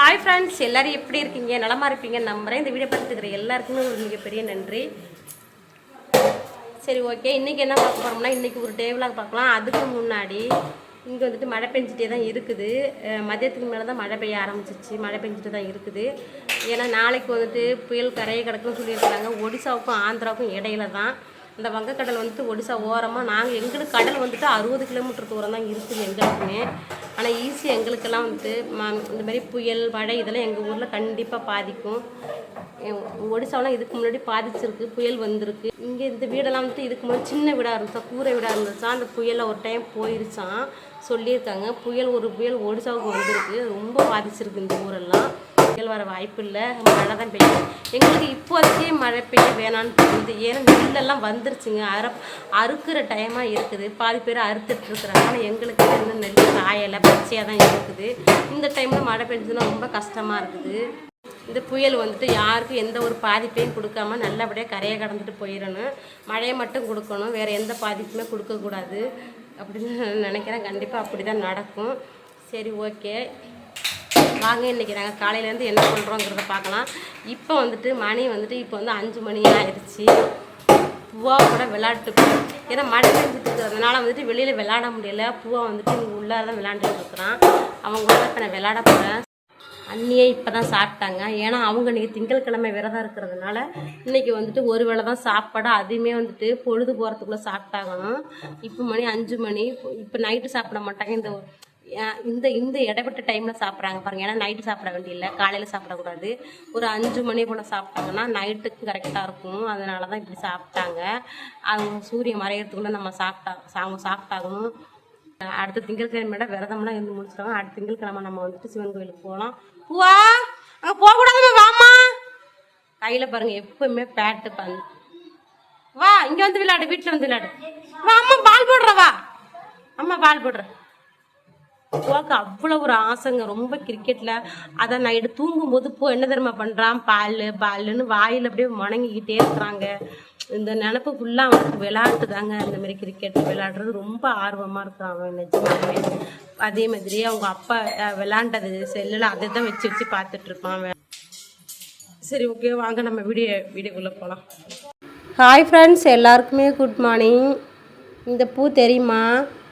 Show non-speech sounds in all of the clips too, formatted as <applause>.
Hi friends எல்லோரும் எப்படி இருக்கீங்க? நலமா இருப்பீங்க நம்புகிறேன் இந்த வீடியோ பார்த்துக்கிற எல்லாருக்குமே ஒரு மிகப்பெரிய நன்றி. சரி ஓகே இன்றைக்கி என்ன பார்க்க போகிறோம்னா இன்றைக்கி ஒரு டேபிளாக பார்க்கலாம். அதுக்கு முன்னாடி இங்கே வந்துட்டு மழை பெஞ்சிட்டே தான் இருக்குது. மதியத்துக்கு மேலே தான் மழை பெய்ய ஆரம்பிச்சிச்சு மழை பெஞ்சிட்டு தான் இருக்குது. ஏன்னா நாளைக்கு வந்துட்டு புயல் கரையை கிடக்குன்னு சொல்லியிருக்காங்க ஒடிசாவுக்கும் ஆந்திராவுக்கும் இடையில தான். இந்த வங்கக்கடல் வந்துட்டு ஒடிசா ஓரமாக நாங்கள் எங்களுக்கு கடல் வந்துட்டு அறுபது கிலோமீட்டர் தூரம் தான் இருக்குது எங்களுக்குமே. ஆனால் ஈஸியாக எங்களுக்கெல்லாம் வந்து ம- இந்த மாதிரி புயல் மழை இதெல்லாம் எங்கள் ஊரில் கண்டிப்பாக பாதிக்கும். எ- ஒடிசாவெலாம் இதுக்கு முன்னாடி பாதிச்சிருக்கு புயல் வந்திருக்கு. இங்கே இந்த வீடெல்லாம் வந்துட்டு இதுக்கு முன்னாடி சின்ன வீடாக இருந்துச்சா கூரை வீடாக இருந்துச்சா அந்த புயலில் ஒரு டைம் போயிருச்சான் சொல்லியிருக்காங்க. புயல் ஒரு புயல் ஒடிசாவுக்கு வந்திருக்கு. ரொம்ப பாதிச்சிருக்கு இந்த ஊரெல்லாம். புயல் வர வாய்ப்பு இல்லை. மழை தான் பெய்யும் எங்களுக்கு இப்போதைக்கே மழை பெய்ய வேணான்னு தோணுது. ஏன்னா நெல்லெல்லாம் வந்துருச்சுங்க. அற அறுக்கிற டைமாக இருக்குது. பாதி பேர் அறுத்துட்டு இருக்கிறாங்க. ஆனால் எங்களுக்கு இன்னும் நெல் காயலை பச்சையாக தான் இருக்குது. இந்த டைமில் மழை பெஞ்சதுன்னா ரொம்ப கஷ்டமாக இருக்குது. இந்த புயல் வந்துட்டு யாருக்கும் எந்த ஒரு பாதிப்பையும் கொடுக்காம நல்லபடியாக கரையை கடந்துட்டு போயிடணும். மழையை மட்டும் கொடுக்கணும். வேறு எந்த பாதிப்புமே கொடுக்கக்கூடாது. அப்படின்னு நான் நினைக்கிறேன். கண்டிப்பாக அப்படி தான் நடக்கும். சரி ஓகே வாங்க இன்றைக்கி நாங்கள் காலையிலேருந்து என்ன பண்ணுறோங்கிறத பார்க்கலாம். இப்போ வந்துட்டு மணி வந்துட்டு இப்போ வந்து அஞ்சு மணி ஆயிடுச்சு. பூவா கூட விளையாட்டு ஏன்னா மழை பெஞ்சிட்டு இருக்கிறதுனால வந்துட்டு வெளியில் விளாட முடியல. பூவா வந்துட்டு இங்கே உள்ளார தான் விளாண்டுட்டு இருக்கிறான். அவங்க கூட இப்போ நான் விளாட போகிறேன் அண்ணியே இப்போ தான் சாப்பிட்டாங்க. ஏன்னா அவங்க இன்றைக்கி திங்கட்கிழமை விரதம் இருக்கிறதுனால இன்றைக்கி வந்துட்டு ஒரு வேளை தான் சாப்பாடு. அதுவுமே வந்துட்டு பொழுது போகிறதுக்குள்ளே சாப்பிட்டாகணும். இப்போ மணி அஞ்சு மணி. இப்போ நைட்டு சாப்பிட மாட்டாங்க. இந்த இந்த இந்த இடைப்பட்ட டைமில் சாப்பிட்றாங்க. பாருங்க ஏன்னா நைட்டு சாப்பிட வேண்டியதில்லை காலையில் சாப்பிடக்கூடாது. ஒரு அஞ்சு மணி போல் சாப்பிட்டாங்கன்னா நைட்டுக்கு கரெக்டாக இருக்கும். அதனால தான் இப்படி சாப்பிட்டாங்க. அவங்க சூரியன் மறையிறதுக்குள்ளே நம்ம சாப்பிட்டா அவங்க சாப்பிட்டாகணும். அடுத்த திங்கட்கிழமையோட விரதம்லாம் இருந்து முடிச்சிட்டாங்க அடுத்த திங்கட்கிழமை நம்ம வந்துட்டு சிவன் கோயிலுக்கு போகலாம். பூவா? அங்கே போகக்கூடாதுமா வாமா கையில் பாருங்க எப்பவுமே பேட்டு பந்து வா இங்கே வந்து விளையாடு வீட்டில் வந்து விளையாடு. வா அம்மா பால் போடுற வா. அம்மா பால் போடுற. பூவாக்கு அவ்வளோ ஒரு ஆசைங்க. ரொம்ப கிரிக்கெட்டில் அதை நைட்டு தூங்கும்போது பூ என்ன தெரியுமா பண்ணுறான் பால் பால்னு வாயில் அப்படியே முணங்கிக்கிட்டே இருக்கிறாங்க. இந்த நினப்பு ஃபுல்லாக அவனுக்கு விளையாட்டு தாங்க இந்த மாதிரி கிரிக்கெட் விளையாடுறது ரொம்ப ஆர்வமாக இருக்கான் அவன் நிஜமாலுமே அதே மாதிரி அவங்க அப்பா விளாண்டது விளையாண்டது செல்லில் அதை தான் வச்சு வச்சு பார்த்துட்டு இருப்பான் அவன். சரி ஓகே வாங்க நம்ம வீடியோ வீடியோக்குள்ளே போகலாம் ஹாய் ஃப்ரெண்ட்ஸ் எல்லாருக்குமே குட் மார்னிங் இந்த பூ தெரியுமா?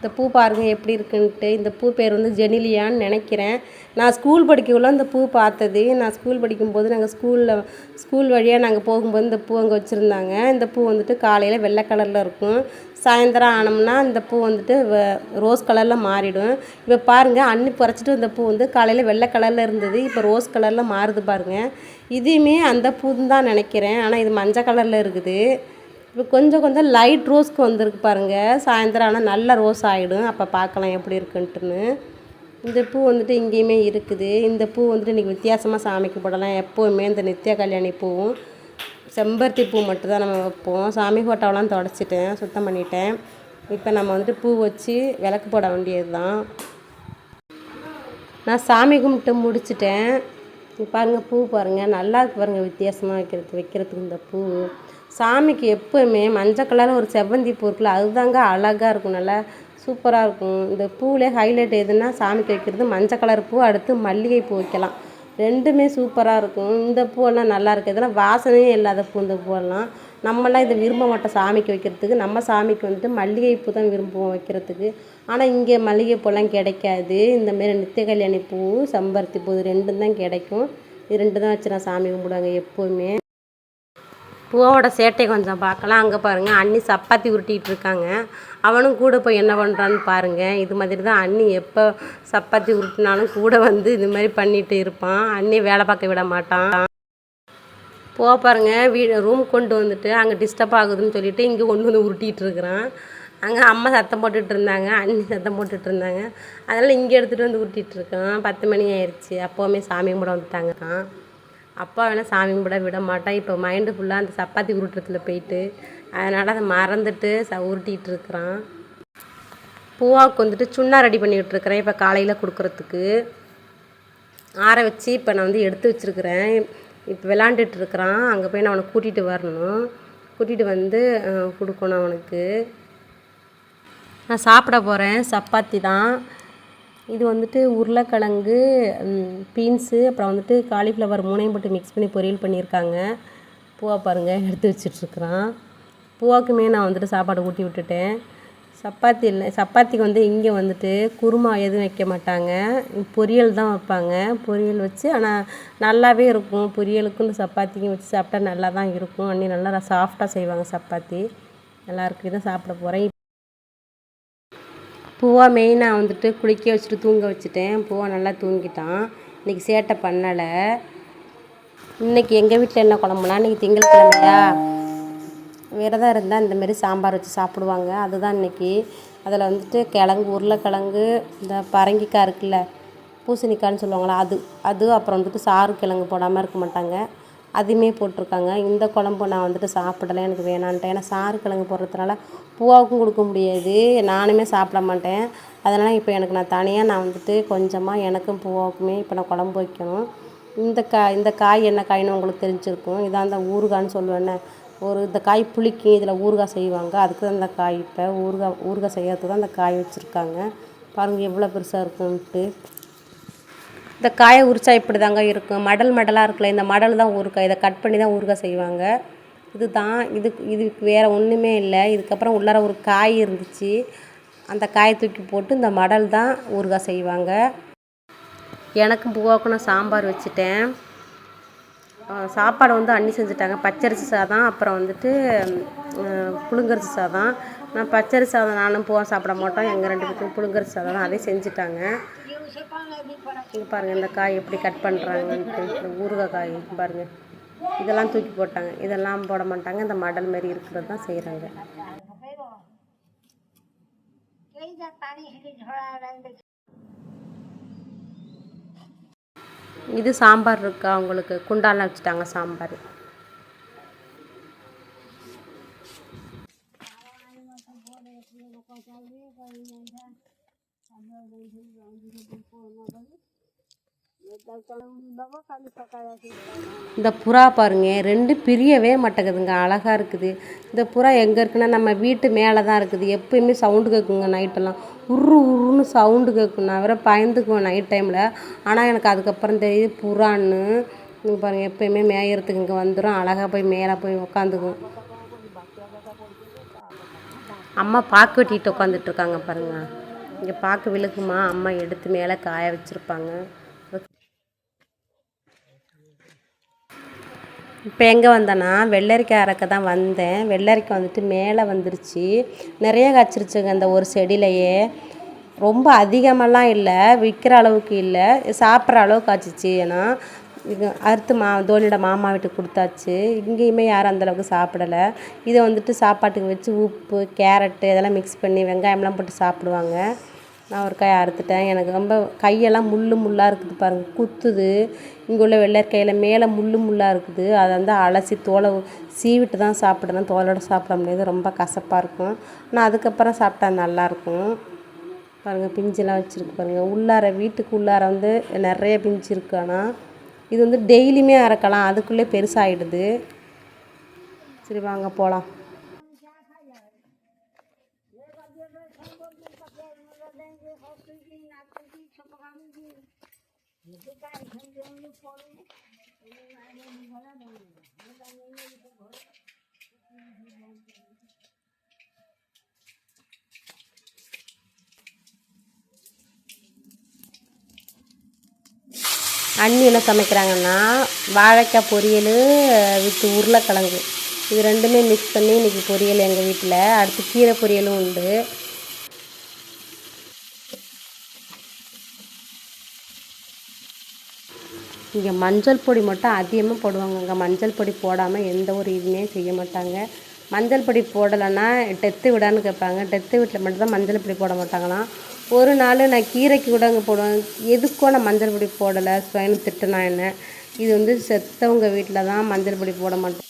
இந்த பூ பாருங்கள் எப்படி இருக்குன்ட்டு. இந்த பூ பேர் வந்து ஜெனிலியான்னு நினைக்கிறேன். நான் ஸ்கூல் படிக்கக்குள்ள இந்த பூ பார்த்தது. நான் ஸ்கூல் படிக்கும்போது நாங்கள் ஸ்கூலில் ஸ்கூல் வழியாக நாங்கள் போகும்போது இந்த பூ அங்கே வச்சுருந்தாங்க. இந்த பூ வந்துட்டு காலையில் வெள்ளை கலரில் இருக்கும். சாயந்தரம் ஆனோம்னா இந்த பூ வந்துட்டு வ- ரோஸ் கலரில் மாறிடும். இப்போ பாருங்கள் அன்னி பறிச்சிட்டு இந்த பூ வந்து காலையில் வெள்ளை கலரில் இருந்தது. இப்போ ரோஸ் கலரில் மாறுது பாருங்கள் இதையுமே அந்த பூ தான் நினைக்கிறேன். ஆனால் இது மஞ்சள் கலரில் இருக்குது. இப்போ கொஞ்சம் கொஞ்சம் லைட் ரோஸ்க்கு வந்திருக்கு பாருங்கள் சாயந்தரம் ஆனால் நல்ல ரோஸ் ஆகிடும் அப்போ பார்க்கலாம் எப்படி இருக்குன்ட்டுன்னு. இந்த பூ வந்துட்டு இங்கேயுமே இருக்குது. இந்த பூ வந்துட்டு இன்றைக்கி வித்தியாசமாக சாமிக்கு போடலாம். எப்போவுமே இந்த நித்யா கல்யாணி பூவும் செம்பருத்தி பூ மட்டும்தான் நம்ம வைப்போம். சாமி ஃபோட்டோவெலாம் தொடச்சிட்டேன் சுத்தம் பண்ணிட்டேன். இப்போ நம்ம வந்துட்டு பூ வச்சு விளக்கு போட வேண்டியது தான் நான் சாமி கும்பிட்டு முடிச்சிட்டேன். பாருங்கள் பூ பாருங்கள் நல்லா இருக்கு பாருங்கள் வித்தியாசமாக வைக்கிறது வைக்கிறதுக்கு இந்த பூ. சாமிக்கு எப்போவுமே மஞ்சள் கலரில் ஒரு செவ்வந்தி பூ இருக்குல்ல அதுதாங்க அழகாக இருக்கும் நல்லா சூப்பராக இருக்கும். இந்த பூவிலே ஹைலைட் எதுன்னா சாமிக்கு வைக்கிறது மஞ்சள் கலர் பூ அடுத்து மல்லிகை பூ வைக்கலாம். ரெண்டுமே சூப்பராக இருக்கும். இந்த பூவெல்லாம் நல்லா இருக்குது இதெல்லாம் வாசனையே இல்லாத பூ இந்த பூவெல்லாம். நம்மலாம் இதை விரும்ப மாட்டோம் சாமிக்கு வைக்கிறதுக்கு. நம்ம சாமிக்கு வந்துட்டு மல்லிகை பூ தான் விரும்புவோம் வைக்கிறதுக்கு. ஆனால் இங்கே மல்லிகை பூலாம் கிடைக்காது. இந்தமாரி நித்திய கல்யாணி பூ செம்பருத்தி பூ இது ரெண்டும் தான் கிடைக்கும். இது ரெண்டு தான் வச்சு நான் சாமி கும்பிடுவாங்க எப்போவுமே பூவோட சேட்டை கொஞ்சம் பார்க்கலாம். அங்கே பாருங்கள் அண்ணி சப்பாத்தி உருட்டிகிட்டு இருக்காங்க. அவனும் கூட போய் என்ன பண்ணுறான்னு பாருங்கள் இது மாதிரி தான் அண்ணி எப்போ சப்பாத்தி உருட்டினாலும் கூட வந்து இது மாதிரி பண்ணிகிட்டு இருப்பான். அண்ணி வேலை பார்க்க விட மாட்டான். போக பாருங்கள் வீடு ரூம் கொண்டு வந்துட்டு அங்கே டிஸ்டர்ப் ஆகுதுன்னு சொல்லிட்டு இங்கே கொண்டு வந்து உருட்டிகிட்டு இருக்கிறான். அங்கே அம்மா சத்தம் போட்டுட்டு இருந்தாங்க அண்ணி சத்தம் போட்டுட்டு இருந்தாங்க. அதனால் இங்கே எடுத்துகிட்டு வந்து உருட்டிகிட்டு இருக்கான். பத்து மணி ஆயிடுச்சு அப்போவுமே சாமி கும்பிட வந்துட்டாங்க. அப்பா வேணால் சாமி கும்பிட விட மாட்டான். இப்போ மைண்டு ஃபுல்லாக அந்த சப்பாத்தி உருட்டுறதுல போயிட்டு அதனால் அதை மறந்துட்டு ச உருட்டிகிட்டு இருக்கிறான். பூவாவுக்கு வந்துட்டு சுண்ணா ரெடி பண்ணிக்கிட்டு இருக்கிறேன். இப்போ காலையில் கொடுக்குறதுக்கு. ஆற வச்சு இப்போ நான் வந்து எடுத்து வச்சுருக்கிறேன். இப்போ விளாண்டுட்டு இருக்கிறான். அங்கே போய் நான் அவனை கூட்டிகிட்டு வரணும். கூட்டிகிட்டு வந்து கொடுக்கணும் அவனுக்கு. நான் சாப்பிட போகிறேன் சப்பாத்தி தான். இது வந்துட்டு உருளைக்கிழங்கு பீன்ஸு அப்புறம் வந்துட்டு காலிஃப்ளவர் மூணையும் போட்டு மிக்ஸ் பண்ணி பொரியல் பண்ணியிருக்காங்க. பூவா பாருங்கள் எடுத்து வச்சிட்ருக்குறான். பூவாக்குமே நான் வந்துட்டு சாப்பாடு ஊட்டி விட்டுட்டேன். சப்பாத்தி இல்லை சப்பாத்திக்கு வந்து இங்கே வந்துட்டு குருமா எதுவும் வைக்க மாட்டாங்க. பொரியல் தான் வைப்பாங்க. பொரியல் வச்சு ஆனால் நல்லாவே இருக்கும். பொரியலுக்கும் இந்த சப்பாத்திக்கும் வச்சு சாப்பிட்டா நல்லா தான் இருக்கும். அன்னி நல்லா சாஃப்டாக செய்வாங்க சப்பாத்தி. நல்லாயிருக்கு. இதான் சாப்பிட போகிறேன் பூவா மெயினாக வந்துட்டு குளிக்க வச்சுட்டு தூங்க வச்சுட்டேன். பூவா நல்லா தூங்கிட்டான். இன்றைக்கி சேட்டை பண்ணலை. இன்றைக்கி எங்கள் வீட்டில் என்ன குழம்புனா இன்றைக்கி திங்கட்கிழமையா விரதம் இருந்தால் இந்தமாரி சாம்பார் வச்சு சாப்பிடுவாங்க. அதுதான் இன்றைக்கி அதில் வந்துட்டு கிழங்கு உருளைக்கிழங்கு இந்த பரங்கிக்காய் இருக்குல்ல பூசணிக்காய்னு சொல்லுவாங்களா அது அது அப்புறம் வந்துட்டு சாறு கிழங்கு போடாமல் இருக்க மாட்டாங்க. அதுவுமே போட்டிருக்காங்க. இந்த குழம்பு நான் வந்துட்டு சாப்பிடலை எனக்கு வேணான்ட்டேன். ஏன்னா சாறு கிழங்கு போடுறதுனால பூவாவுக்கும் கொடுக்க முடியாது. நானுமே சாப்பிட மாட்டேன். அதனால் இப்போ எனக்கு நான் தனியாக நான் வந்துட்டு கொஞ்சமாக எனக்கும் பூவாவுக்குமே இப்போ நான் குழம்பு வைக்கணும். இந்த காய் இந்த காய் என்ன காய்னு உங்களுக்கு தெரிஞ்சிருக்கும். இதான் அந்த ஊறுகான்னு சொல்லுவேன்னே ஒரு இந்த காய் புளிக்கும் இதில் ஊறுகாய் செய்வாங்க. அதுக்கு தான் இந்த காய் இப்போ ஊறுகாய் ஊறுகாய் செய்யறதுக்கு தான் அந்த காய் வச்சுருக்காங்க. பாருங்கள் எவ்வளோ பெருசாக இருக்கும்ன்ட்டு இந்த காயை உரிச்சா இப்படி தாங்க இருக்கும். மடல் மடலாக இருக்குல்ல இந்த மடல் தான் ஊறுகாய். இதை கட் பண்ணி தான் ஊறுகாய் செய்வாங்க. இது தான் இதுக்கு இதுக்கு வேறு ஒன்றுமே இல்லை. இதுக்கப்புறம் உள்ளார ஒரு காய் இருந்துச்சு. அந்த காயை தூக்கி போட்டு இந்த மடல் தான் ஊறுகாய் செய்வாங்க. எனக்கும் பூவாவுக்கும் நான் சாம்பார் வச்சுட்டேன். சாப்பாடு வந்து அண்ணி செஞ்சுட்டாங்க. பச்சரிசி சாதம் அப்புறம் வந்துட்டு புழுங்கரிசி சாதம். நான் பச்சரிசி சாதம் நானும் பூவா சாப்பிட மாட்டோம். எங்கள் ரெண்டு பேருக்கும் புழுங்கரிசி சாதம் தான். அதே செஞ்சுட்டாங்க. இங்கே பாருங்கள் இந்த காய் எப்படி கட் பண்ணுறாங்கன்ட்டு இந்த ஊறுகாய் காய் பாருங்கள் இதெல்லாம் தூக்கி போட்டாங்க. இதெல்லாம் போட மாட்டாங்க. இந்த மடல் மாரி இருக்கிறது தான் செய்கிறாங்க இது சாம்பார் இருக்கா அவங்களுக்கு குண்டான வச்சுட்டாங்க சாம்பார் இந்த புறா பாருங்க ரெண்டு பிரியவே மாட்டேங்குதுங்க அழகாக இருக்குது. இந்த புறா எங்கே இருக்குன்னா நம்ம வீட்டு மேலே தான் இருக்குது. எப்பயுமே சவுண்டு கேட்குங்க நைட்டெல்லாம் உரு உருன்னு சவுண்டு கேட்கும் நான் வேற பயந்துக்குவேன் நைட் டைமில் ஆனால் எனக்கு அதுக்கப்புறம் தெரியுது புறான்னு. நீங்கள் பாருங்கள் எப்பயுமே மேயறதுக்கு இங்கே வந்துடும் அழகாக போய் மேலே போய் உக்காந்துக்கும். அம்மா பாக்கு வெட்டிட்டு உட்காந்துட்டு இருக்காங்க பாருங்கள் இங்கே பாக்கு விழுக்குமா அம்மா எடுத்து மேலே காய வச்சுருப்பாங்க. இப்போ எங்கே வந்தேன்னா வெள்ளரிக்காய் அறக்க தான் வந்தேன். வெள்ளரிக்காய் வந்துட்டு மேலே வந்துருச்சு. நிறைய காய்ச்சிருச்சுங்க அந்த ஒரு செடியிலையே. ரொம்ப அதிகமெல்லாம் இல்லை விற்கிற அளவுக்கு இல்லை. சாப்பிட்ற அளவுக்கு காய்ச்சிச்சு. ஏன்னா இது அறுத்து மா தோனியோட மாமா வீட்டுக்கு கொடுத்தாச்சு. இங்கேயுமே யாரும் அந்தளவுக்கு சாப்பிடலை. இதை வந்துட்டு சாப்பாட்டுக்கு வச்சு உப்பு கேரட்டு இதெல்லாம் மிக்ஸ் பண்ணி வெங்காயம்லாம் போட்டு சாப்பிடுவாங்க. நான் ஒரு காய் அறுத்துட்டேன். எனக்கு ரொம்ப கையெல்லாம் முள் முள்ளாக இருக்குது பாருங்கள் குத்துது. இங்கே உள்ள வெள்ளரிக்காயில் மேலே முள் முள்ளாக இருக்குது. அதை வந்து அலசி தோலை சீவிட்டு தான் சாப்பிடணும். தோலோடு சாப்பிட முடியாது. ரொம்ப கசப்பாக இருக்கும். ஆனால் அதுக்கப்புறம் சாப்பிட்டா நல்லாயிருக்கும் பாருங்கள் பிஞ்செல்லாம் வச்சுருக்கு பாருங்கள் உள்ளார வீட்டுக்கு உள்ளார வந்து நிறைய பிஞ்சு இருக்குது ஆனால் இது வந்து டெய்லியுமே அறக்கலாம் அதுக்குள்ளே பெருசாகிடுது சரி வாங்க போகலாம் அண்ணி என்ன சமைக்கிறாங்கன்னா வாழைக்காய் பொரியல் வித் உருளைக்கிழங்கு. இது ரெண்டுமே மிக்ஸ் பண்ணி இன்றைக்கி பொரியல் எங்கள் வீட்டில் அடுத்து கீரை பொரியலும் உண்டு. இங்கே மஞ்சள் பொடி மட்டும் அதிகமாக போடுவாங்க. இங்கே மஞ்சள் பொடி போடாமல் எந்த ஒரு இதுவுமே செய்ய மாட்டாங்க. மஞ்சள் பொடி போடலைன்னா டெத்து விடான்னு கேட்பாங்க. டெத்து வீட்டில் மட்டும்தான் மஞ்சள் பொடி போட மாட்டாங்களாம். ஒரு நாள் நான் கீரைக்கு கூட அங்கே போடுவேன். எதுக்கோ நான் மஞ்சள் பொடி போடலை ஸ்வயனு திட்டுனா என்ன? இது வந்து செத்தவங்க வீட்டில் தான் மஞ்சள் பொடி போட மாட்டோம்.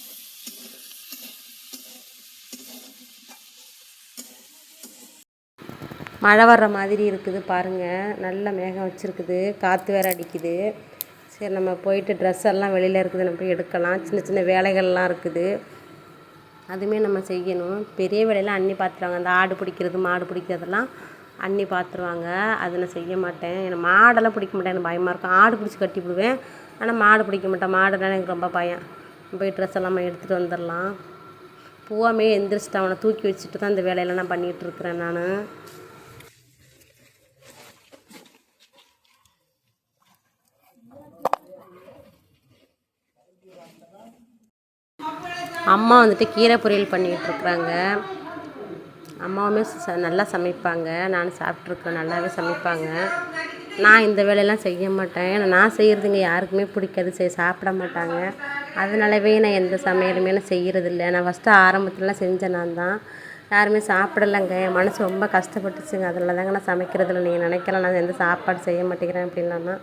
மழை வர்ற மாதிரி இருக்குது பாருங்கள் நல்ல மேகம் வச்சுருக்குது. காற்று வேறு அடிக்குது. சரி நம்ம போயிட்டு ட்ரெஸ் எல்லாம் வெளியில் இருக்குது நம்ம போய் எடுக்கலாம். சின்ன சின்ன வேலைகள்லாம் இருக்குது. அதுவுமே நம்ம செய்யணும். பெரிய வேலையெல்லாம் அண்ணி பார்த்துருவாங்க அந்த ஆடு பிடிக்கிறது மாடு பிடிக்கிறதெல்லாம் அண்ணி பார்த்துருவாங்க. அதை நான் செய்ய மாட்டேன். எனக்கு மாடெல்லாம் பிடிக்க மாட்டேன். எனக்கு பயமாக இருக்கும். ஆடு பிடிச்சி கட்டி விடுவேன். ஆனால் மாடு பிடிக்க மாட்டேன். மாடுனால் எனக்கு ரொம்ப பயம். போய் ட்ரெஸ் எல்லாமே எடுத்துகிட்டு வந்துடலாம். பூவாமே எந்திரிச்சிட்டு அவனை தூக்கி வச்சுட்டு தான் இந்த வேலையெல்லாம் நான் பண்ணிகிட்டு இருக்கிறேன் நான். அம்மா வந்துட்டு கீரை பொரியல் பண்ணிகிட்ருக்குறாங்க இருக்கிறாங்க. அம்மாவுமே ச நல்லா சமைப்பாங்க. நானும் சாப்பிட்ருக்கேன் நல்லாவே சமைப்பாங்க. நான் இந்த வேலையெல்லாம் செய்ய மாட்டேன். ஏன்னா நான் செய்கிறதுங்க யாருக்குமே பிடிக்காது. செய் சாப்பிட மாட்டாங்க. அதனாலவே நான் எந்த சமையலுமே நான் செய்கிறதில்ல நான் ஃபஸ்ட்டு ஆரம்பத்துலலாம் செஞ்சேன் நான் தான். யாருமே சாப்பிடலைங்க. என் மனசு ரொம்ப கஷ்டப்பட்டுச்சுங்க. அதனால தாங்க நான் சமைக்கிறதில்ல. நீங்கள் நினைக்கலாம் நான் எந்த சாப்பாடு செய்ய மாட்டேங்கிறேன் அப்படின்னா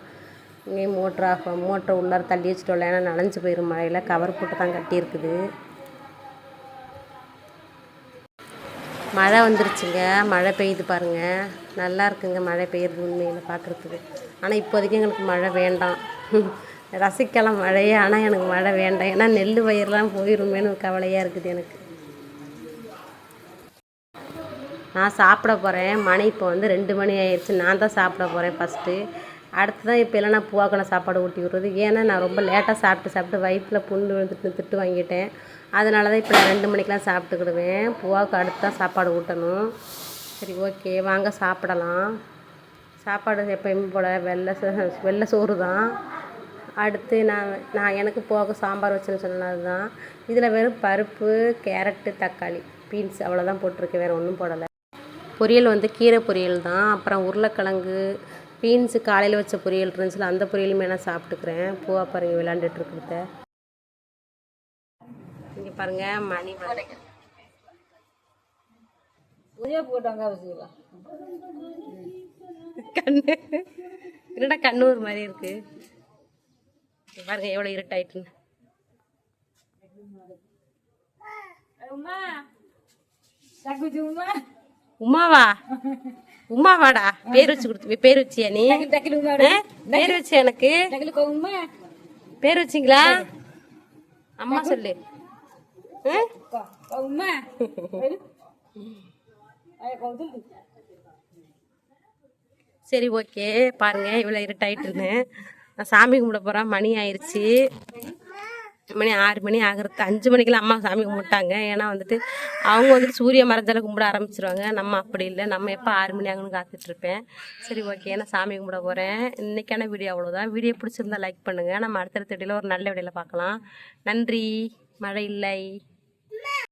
இங்கேயும் மோட்ரு ஆஃப் மோட்ரு உள்ளார தள்ளி வச்சுட்டு ஏன்னா நனைஞ்சு போயிடும் மழையில் கவர் போட்டு தான் கட்டியிருக்குது. மழை வந்துருச்சுங்க. மழை பெய்யுது பாருங்க. நல்லா இருக்குங்க மழை பெய்யுறது உண்மையில் பார்க்குறதுக்கு ஆனால் இப்போதைக்கு எங்களுக்கு மழை வேண்டாம். <laughs> ரசிக்கலாம் மழையே ஆனால் எனக்கு மழை வேண்டாம். ஏன்னா நெல் பயிரெலாம் போயிருமேன்னு கவலையாக இருக்குது எனக்கு. நான் சாப்பிட போகிறேன் மணி இப்போ வந்து ரெண்டு மணி ஆயிடுச்சு நான் தான் சாப்பிட போகிறேன் ஃபஸ்ட்டு அடுத்து தான் இப்போ எல்லாம் நான் சாப்பாடு ஊட்டி விடுறது. ஏன்னா நான் ரொம்ப லேட்டாக சாப்பிட்டு சாப்பிட்டு வயிற்றில் புண்ணு விழுந்துட்டு திட்டு வாங்கிட்டேன். அதனால தான் இப்போ நான் ரெண்டு மணிக்கெலாம் சாப்பிட்டுக்கிடுவேன். பூவாவுக்கு அடுத்து தான் சாப்பாடு ஊட்டணும். சரி ஓகே. வாங்க சாப்பிடலாம். சாப்பாடு எப்பயும் போல் வெள்ளை சோ- வெள்ளை சோறு தான் அடுத்து நான் நான் எனக்கு போக சாம்பார் வச்சேன்னு சொன்னது தான் இதில் வெறும் பருப்பு கேரட்டு தக்காளி பீன்ஸ் அவ்வளோதான் போட்டிருக்கேன் வேறு ஒன்றும் போடலை. பொரியல் வந்து கீரை பொரியல் தான் அப்புறம் உருளைக்கிழங்கு பீன்ஸு காலையில் வச்ச பொரியல் இருந்துச்சுல அந்த பொரியலுமே நான் சாப்பிட்டுக்கிறேன். பூவா பாருங்க விளாண்டுட்டு இருக்கிறத. இங்கே பாருங்க மணி கண்ணு. என்னடா கண்ணூர் மாதிரி இருக்கு? பாருங்க எவ்வளோ இருட்டாயிட்டுன்னு. உமாவா? உமாவாடா? பேர் வச்சு கொடுத்து பேர் வச்சியா நீ? பேர் வச்சு எனக்கு? பேர் வச்சிங்களா? அம்மா <laughs> சொல்லு? சரி ஓகே. பாருங்க இவ்வளோ இருட்டாயிட்டுன்னு நான் சாமி கும்பிட போகிறேன் மணி ஆயிடுச்சு மணி ஆறு மணி ஆகிறது அஞ்சு மணிக்கெல்லாம் அம்மா சாமி கும்பிட்டாங்க. ஏன்னா வந்துட்டு அவங்க வந்துட்டு சூரிய மறைஞ்சால கும்பிட ஆரம்பிச்சிருவாங்க. நம்ம அப்படி இல்லை. நம்ம எப்போ ஆறு மணி ஆகணும்னு காத்துட்ருப்பேன் சரி ஓகே நான் சாமி கும்பிட போகிறேன் இன்றைக்கான வீடியோ அவ்வளோதான் வீடியோ பிடிச்சிருந்தா லைக் பண்ணுங்கள் நம்ம அடுத்தடுத்த வீடியோவில் ஒரு நல்ல வீடியோவில் பார்க்கலாம். நன்றி. மழை இல்லை.